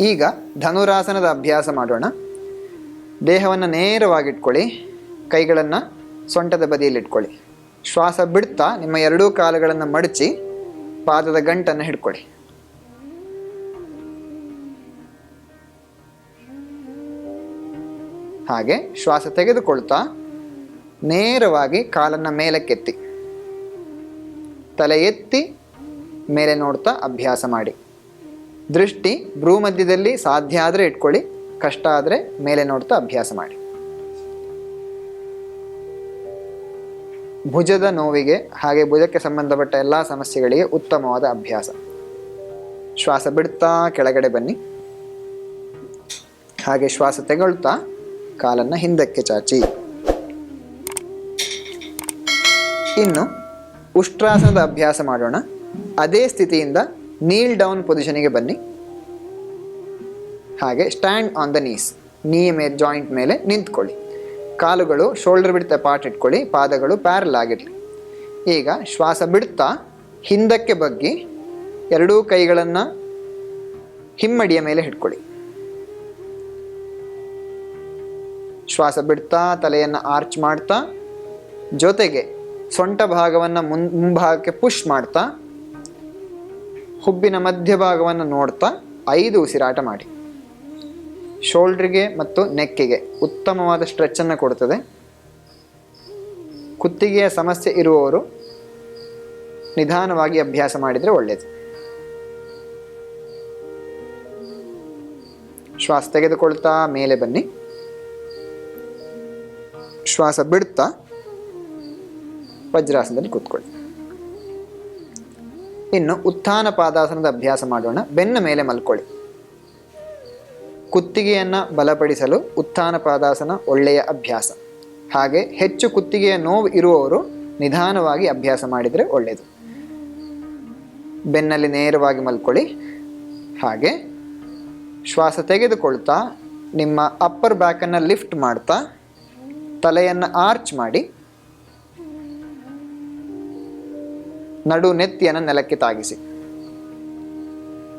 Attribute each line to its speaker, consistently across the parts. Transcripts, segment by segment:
Speaker 1: ಈಗ ಧನುರಾಸನದ ಅಭ್ಯಾಸ ಮಾಡೋಣ. ದೇಹವನ್ನು ನೇರವಾಗಿಟ್ಕೊಳ್ಳಿ, ಕೈಗಳನ್ನು ಸೊಂಟದ ಬದಿಯಲ್ಲಿಟ್ಕೊಳ್ಳಿ. ಶ್ವಾಸ ಬಿಡ್ತಾ ನಿಮ್ಮ ಎರಡೂ ಕಾಲುಗಳನ್ನು ಮಡಚಿ ಪಾದದ ಗಂಟನ್ನು ಹಿಡ್ಕೊಳ್ಳಿ. ಹಾಗೆ ಶ್ವಾಸ ತೆಗೆದುಕೊಳ್ತಾ ನೇರವಾಗಿ ಕಾಲನ್ನು ಮೇಲಕ್ಕೆತ್ತಿ. ತಲೆ ಎತ್ತಿ ಮೇಲೆ ನೋಡ್ತಾ ಅಭ್ಯಾಸ ಮಾಡಿ. ದೃಷ್ಟಿ ಭ್ರೂ ಮಧ್ಯದಲ್ಲಿ ಸಾಧ್ಯ ಆದರೆ ಇಟ್ಕೊಳ್ಳಿ, ಕಷ್ಟ ಆದರೆ ಮೇಲೆ ನೋಡ್ತಾ ಅಭ್ಯಾಸ ಮಾಡಿ. ಭುಜದ ನೋವಿಗೆ, ಹಾಗೆ ಭುಜಕ್ಕೆ ಸಂಬಂಧಪಟ್ಟ ಎಲ್ಲ ಸಮಸ್ಯೆಗಳಿಗೆ ಉತ್ತಮವಾದ ಅಭ್ಯಾಸ. ಶ್ವಾಸ ಬಿಡ್ತಾ ಕೆಳಗಡೆ ಬನ್ನಿ. ಹಾಗೆ ಶ್ವಾಸ ತೆಗೊಳ್ತಾ ಕಾಲನ್ನು ಹಿಂದಕ್ಕೆ ಚಾಚಿ. ಇನ್ನು ಉಷ್ಟ್ರಾಸನದ ಅಭ್ಯಾಸ ಮಾಡೋಣ. ಅದೇ ಸ್ಥಿತಿಯಿಂದ ನೀಲ್ ಡೌನ್ ಪೊಸಿಷನಿಗೆ ಬನ್ನಿ. ಹಾಗೆ ಸ್ಟ್ಯಾಂಡ್ ಆನ್ ದ ನೀಸ್ ನೀ ಮೇಲೆ ಜಾಯಿಂಟ್ ಮೇಲೆ ನಿಂತ್ಕೊಳ್ಳಿ. ಕಾಲುಗಳು ಶೋಲ್ಡರ್ ಬಿಡ್ತಾ ಪಾಟ್ ಇಟ್ಕೊಳ್ಳಿ. ಪಾದಗಳು ಪ್ಯಾರಲ್ ಆಗಿರಲಿ. ಈಗ ಶ್ವಾಸ ಬಿಡ್ತಾ ಹಿಂದಕ್ಕೆ ಬಗ್ಗಿ ಎರಡೂ ಕೈಗಳನ್ನು ಹಿಮ್ಮಡಿಯ ಮೇಲೆ ಹಿಡ್ಕೊಳ್ಳಿ. ಶ್ವಾಸ ಬಿಡ್ತಾ ತಲೆಯನ್ನು ಆರ್ಚ್ ಮಾಡ್ತಾ ಜೊತೆಗೆ ಸೊಂಟ ಭಾಗವನ್ನು ಮುಂಭಾಗಕ್ಕೆ ಪುಷ್ ಮಾಡ್ತಾ ಹುಬ್ಬಿನ ಮಧ್ಯಭಾಗವನ್ನು ನೋಡ್ತಾ ಐದು ಉಸಿರಾಟ ಮಾಡಿ. ಶೋಲ್ಡ್ರಿಗೆ ಮತ್ತು ನೆಕ್ಕಿಗೆ ಉತ್ತಮವಾದ ಸ್ಟ್ರೆಚ್ಚನ್ನು ಕೊಡ್ತದೆ. ಕುತ್ತಿಗೆಯ ಸಮಸ್ಯೆ ಇರುವವರು ನಿಧಾನವಾಗಿ ಅಭ್ಯಾಸ ಮಾಡಿದರೆ ಒಳ್ಳೆಯದು ಶ್ವಾಸ ತೆಗೆದುಕೊಳ್ತಾ ಮೇಲೆ ಬನ್ನಿ. ಶ್ವಾಸ ಬಿಡ್ತಾ ವಜ್ರಾಸನದಲ್ಲಿ ಕೂತ್ಕೊಳ್ಳಿ. ಇನ್ನು ಉತ್ಥಾನ ಪಾದಾಸನದ ಅಭ್ಯಾಸ ಮಾಡೋಣ. ಬೆನ್ನ ಮೇಲೆ ಮಲ್ಕೊಳ್ಳಿ. ಕುತ್ತಿಗೆಯನ್ನು ಬಲಪಡಿಸಲು ಉತ್ಥಾನ ಪಾದಾಸನ ಒಳ್ಳೆಯ ಅಭ್ಯಾಸ. ಹಾಗೆ ಹೆಚ್ಚು ಕುತ್ತಿಗೆಯ ನೋವು ಇರುವವರು ನಿಧಾನವಾಗಿ ಅಭ್ಯಾಸ ಮಾಡಿದರೆ ಒಳ್ಳೆಯದು ಬೆನ್ನಲ್ಲಿ ನೇರವಾಗಿ ಮಲ್ಕೊಳ್ಳಿ. ಹಾಗೆ ಶ್ವಾಸ ತೆಗೆದುಕೊಳ್ತಾ, ನಿಮ್ಮ ಅಪ್ಪರ್ ಬ್ಯಾಕನ್ನು ಲಿಫ್ಟ್ ಮಾಡ್ತಾ, ತಲೆಯನ್ನು ಆರ್ಚ್ ಮಾಡಿ ನಡು ನೆತ್ತಿಯನ್ನು ನೆಲಕ್ಕೆ ತಾಗಿಸಿ.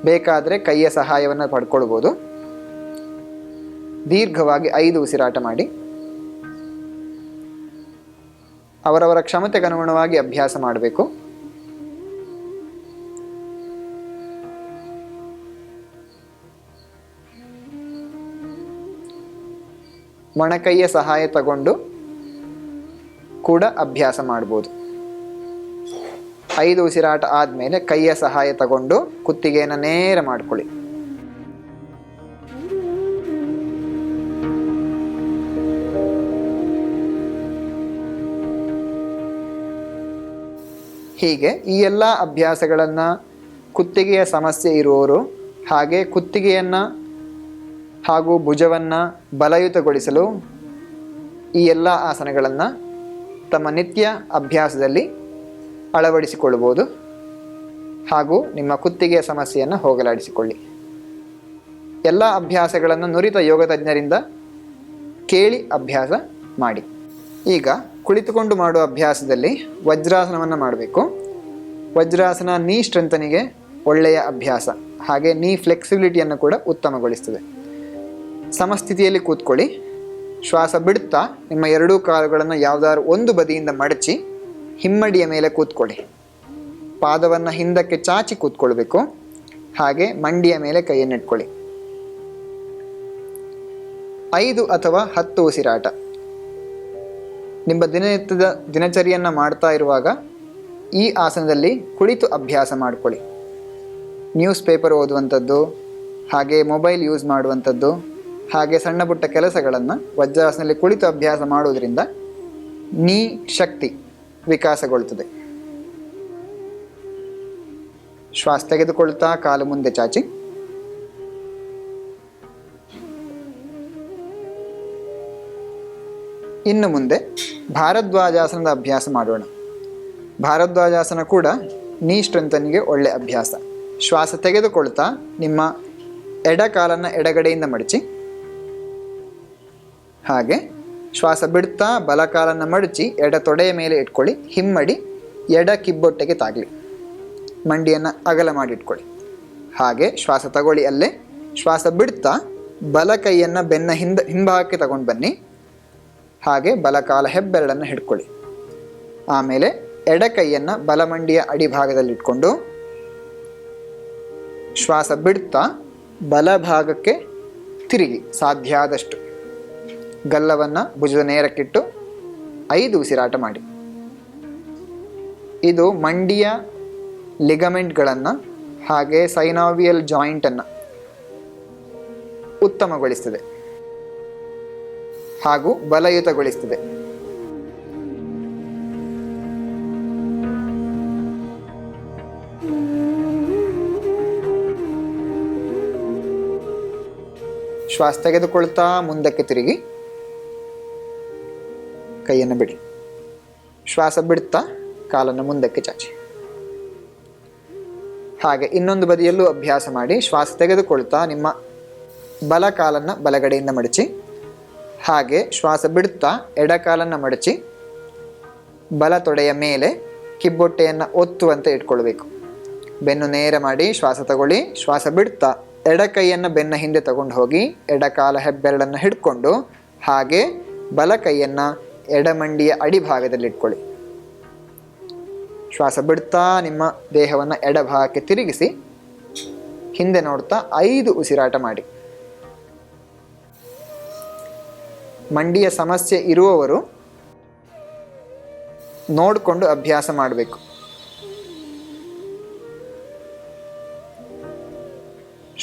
Speaker 1: ಬೇಕಾದರೆ ಕೈಯ ಸಹಾಯವನ್ನು ಪಡ್ಕೊಳ್ಬೋದು. ದೀರ್ಘವಾಗಿ ಐದು ಉಸಿರಾಟ ಮಾಡಿ. ಅವರವರ ಕ್ಷಮತೆಗೆ ಅನುಗುಣವಾಗಿ ಅಭ್ಯಾಸ ಮಾಡಬೇಕು. ಮೊಣಕೈಯ ಸಹಾಯ ತಗೊಂಡು ಕೂಡ ಅಭ್ಯಾಸ ಮಾಡ್ಬೋದು. ಐದು ಉಸಿರಾಟ ಆದಮೇಲೆ ಕೈಯ ಸಹಾಯ ತಗೊಂಡು ಕುತ್ತಿಗೆಯನ್ನು ನೇರ ಮಾಡ್ಕೊಳ್ಳಿ. ಹೀಗೆ ಈ ಎಲ್ಲ ಅಭ್ಯಾಸಗಳನ್ನು ಕುತ್ತಿಗೆಯ ಸಮಸ್ಯೆ ಇರುವವರು ಹಾಗೆ ಕುತ್ತಿಗೆಯನ್ನು ಹಾಗೂ ಭುಜವನ್ನು ಬಲಯುತಗೊಳಿಸಲು ಈ ಎಲ್ಲ ಆಸನಗಳನ್ನು ತಮ್ಮ ನಿತ್ಯ ಅಭ್ಯಾಸದಲ್ಲಿ ಅಳವಡಿಸಿಕೊಳ್ಳಬಹುದು. ಹಾಗೂ ನಿಮ್ಮ ಕುತ್ತಿಗೆಯ ಸಮಸ್ಯೆಯನ್ನು ಹೋಗಲಾಡಿಸಿಕೊಳ್ಳಿ. ಎಲ್ಲ ಅಭ್ಯಾಸಗಳನ್ನು ನುರಿತ ಯೋಗ ತಜ್ಞರಿಂದ ಕೇಳಿ ಅಭ್ಯಾಸ ಮಾಡಿ. ಈಗ ಕುಳಿತುಕೊಂಡು ಮಾಡುವ ಅಭ್ಯಾಸದಲ್ಲಿ ವಜ್ರಾಸನವನ್ನು ಮಾಡಬೇಕು. ವಜ್ರಾಸನ ನೀ ಸ್ಟ್ರೆಂಥನಿಗೆ ಒಳ್ಳೆಯ ಅಭ್ಯಾಸ. ಹಾಗೆ ನೀ ಫ್ಲೆಕ್ಸಿಬಿಲಿಟಿಯನ್ನು ಕೂಡ ಉತ್ತಮಗೊಳಿಸ್ತದೆ. ಸಮಸ್ಥಿತಿಯಲ್ಲಿ ಕೂತ್ಕೊಳ್ಳಿ. ಶ್ವಾಸ ಬಿಡುತ್ತಾ ನಿಮ್ಮ ಎರಡೂ ಕಾಲುಗಳನ್ನು ಯಾವುದಾದ್ರು ಒಂದು ಬದಿಯಿಂದ ಮಡಚಿ ಹಿಮ್ಮಡಿಯ ಮೇಲೆ ಕೂತ್ಕೊಳ್ಳಿ. ಪಾದವನ್ನು ಹಿಂದಕ್ಕೆ ಚಾಚಿ ಕೂತ್ಕೊಳ್ಬೇಕು. ಹಾಗೆ ಮಂಡಿಯ ಮೇಲೆ ಕೈಯನ್ನಿಟ್ಕೊಳ್ಳಿ ಐದು ಅಥವಾ ಹತ್ತು ಉಸಿರಾಟ. ನಿಮ್ಮ ದಿನನಿತ್ಯದ ದಿನಚರಿಯನ್ನು ಮಾಡ್ತಾ ಇರುವಾಗ ಈ ಆಸನದಲ್ಲಿ ಕುಳಿತು ಅಭ್ಯಾಸ ಮಾಡಿಕೊಳ್ಳಿ. ನ್ಯೂಸ್ ಪೇಪರ್ ಓದುವಂಥದ್ದು, ಹಾಗೆ ಮೊಬೈಲ್ ಯೂಸ್ ಮಾಡುವಂಥದ್ದು, ಹಾಗೆ ಸಣ್ಣ ಪುಟ್ಟ ಕೆಲಸಗಳನ್ನು ವಜ್ರಾಸನದಲ್ಲಿ ಕುಳಿತು ಅಭ್ಯಾಸ ಮಾಡುವುದರಿಂದ ನೀ ಶಕ್ತಿ. ವಿಕಾಸಗೊಳ್ಳುತ್ತದೆ. ಶ್ವಾಸ ತೆಗೆದುಕೊಳ್ತಾ ಕಾಲು ಮುಂದೆ ಚಾಚಿ. ಇನ್ನು ಮುಂದೆ ಭಾರದ್ವಾಜಾಸನದ ಅಭ್ಯಾಸ ಮಾಡೋಣ. ಭಾರದ್ವಾಜಾಸನ ಕೂಡ ನೀ ಸ್ಟ್ರೆಂತನಿಗೆ ಒಳ್ಳೆ ಅಭ್ಯಾಸ. ಶ್ವಾಸ ತೆಗೆದುಕೊಳ್ತಾ ನಿಮ್ಮ ಎಡ ಕಾಲನ್ನು ಎಡಗಡೆಯಿಂದ ಮಡಚಿ. ಹಾಗೆ ಶ್ವಾಸ ಬಿಡ್ತಾ ಬಲಕಾಲನ್ನು ಮಡಚಿ ಎಡ ತೊಡೆಯ ಮೇಲೆ ಇಟ್ಕೊಳ್ಳಿ, ಹಿಮ್ಮಡಿ ಎಡ ಕಿಬ್ಬೊಟ್ಟೆಗೆ ತಾಗಲಿ. ಮಂಡಿಯನ್ನು ಅಗಲ ಮಾಡಿ ಇಟ್ಕೊಳ್ಳಿ. ಹಾಗೆ ಶ್ವಾಸ ತಗೊಳ್ಳಿ ಅಲ್ಲೇ. ಶ್ವಾಸ ಬಿಡ್ತಾ ಬಲ ಕೈಯನ್ನು ಬೆನ್ನ ಹಿಂದ, ಹಿಂಭಾಗಕ್ಕೆ ತಗೊಂಡು ಬನ್ನಿ. ಹಾಗೆ ಬಲಕಾಲ ಹೆಬ್ಬೆರಳನ್ನು ಹಿಡ್ಕೊಳ್ಳಿ. ಆಮೇಲೆ ಎಡ ಕೈಯನ್ನು ಬಲಮಂಡಿಯ ಅಡಿಭಾಗದಲ್ಲಿ ಇಟ್ಕೊಂಡು ಶ್ವಾಸ ಬಿಡ್ತಾ ಬಲಭಾಗಕ್ಕೆ ತಿರುಗಿ. ಸಾಧ್ಯ ಆದಷ್ಟು. ಗಲ್ಲವನ್ನು ಭುಜದ ನೇರಕ್ಕಿಟ್ಟು ಐದು ಉಸಿರಾಟ ಮಾಡಿ. ಇದು ಮಂಡಿಯ ಲಿಗಮೆಂಟ್ಗಳನ್ನು ಹಾಗೆ ಸೈನಾವಿಯಲ್ ಜಾಯಿಂಟನ್ನು ಉತ್ತಮಗೊಳಿಸ್ತದೆ ಹಾಗೂ ಬಲಯುತಗೊಳಿಸ್ತದೆ. ಶ್ವಾಸ ತೆಗೆದುಕೊಳ್ತಾ ಮುಂದಕ್ಕೆ ತಿರುಗಿ. ಕೈಯನ್ನು ಬಿಡಿ. ಶ್ವಾಸ ಬಿಡ್ತಾ ಕಾಲನ್ನು ಮುಂದಕ್ಕೆ ಚಾಚಿ. ಹಾಗೆ ಇನ್ನೊಂದು ಬದಿಯಲ್ಲೂ ಅಭ್ಯಾಸ ಮಾಡಿ ಶ್ವಾಸ ತೆಗೆದುಕೊಳ್ತಾ ನಿಮ್ಮ ಬಲ ಕಾಲನ್ನು ಬಲಗಡೆಯಿಂದ ಮಡಚಿ, ಹಾಗೆ ಶ್ವಾಸ ಬಿಡುತ್ತಾ ಎಡಕಾಲನ್ನು ಮಡಚಿ, ಬಲ ತೊಡೆಯ ಮೇಲೆ ಕಿಬ್ಬೊಟ್ಟೆಯನ್ನು ಒತ್ತುವಂತೆ ಇಟ್ಕೊಳ್ಬೇಕು. ಬೆನ್ನು ನೇರ ಮಾಡಿ ಶ್ವಾಸ ತಗೊಳ್ಳಿ. ಶ್ವಾಸ ಬಿಡ್ತಾ ಎಡಕೈಯನ್ನು ಬೆನ್ನ ಹಿಂದೆ ತಗೊಂಡು ಹೋಗಿ ಎಡಕಾಲ ಹೆಬ್ಬೆರಳನ್ನು ಹಿಡ್ಕೊಂಡು, ಹಾಗೆ ಬಲ ಕೈಯನ್ನು ಎಡಮಂಡಿಯ ಅಡಿಭಾಗದಲ್ಲಿ ಇಟ್ಕೊಳ್ಳಿ ಶ್ವಾಸ ಬಿಡ್ತಾ ನಿಮ್ಮ ದೇಹವನ್ನು ಎಡಭಾಗಕ್ಕೆ ತಿರುಗಿಸಿ, ಹಿಂದೆ ನೋಡ್ತಾ ಐದು ಉಸಿರಾಟ ಮಾಡಿ. ಮಂಡಿಯ ಸಮಸ್ಯೆ ಇರುವವರು ನೋಡಿಕೊಂಡು ಅಭ್ಯಾಸ ಮಾಡಬೇಕು.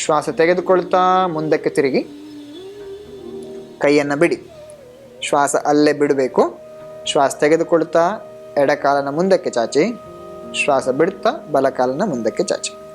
Speaker 1: ಶ್ವಾಸ ತೆಗೆದುಕೊಳ್ತಾ ಮುಂದಕ್ಕೆ ತಿರುಗಿ, ಕೈಯನ್ನು ಬಿಡಿ. ಶ್ವಾಸ ಅಲ್ಲೇ ಬಿಡಬೇಕು. ಶ್ವಾಸ ತೆಗೆದುಕೊಳ್ತಾ ಎಡಕಾಲನ ಮುಂದಕ್ಕೆ ಚಾಚಿ. ಶ್ವಾಸ ಬಿಡ್ತಾ ಬಲಕಾಲನ ಮುಂದಕ್ಕೆ ಚಾಚಿ.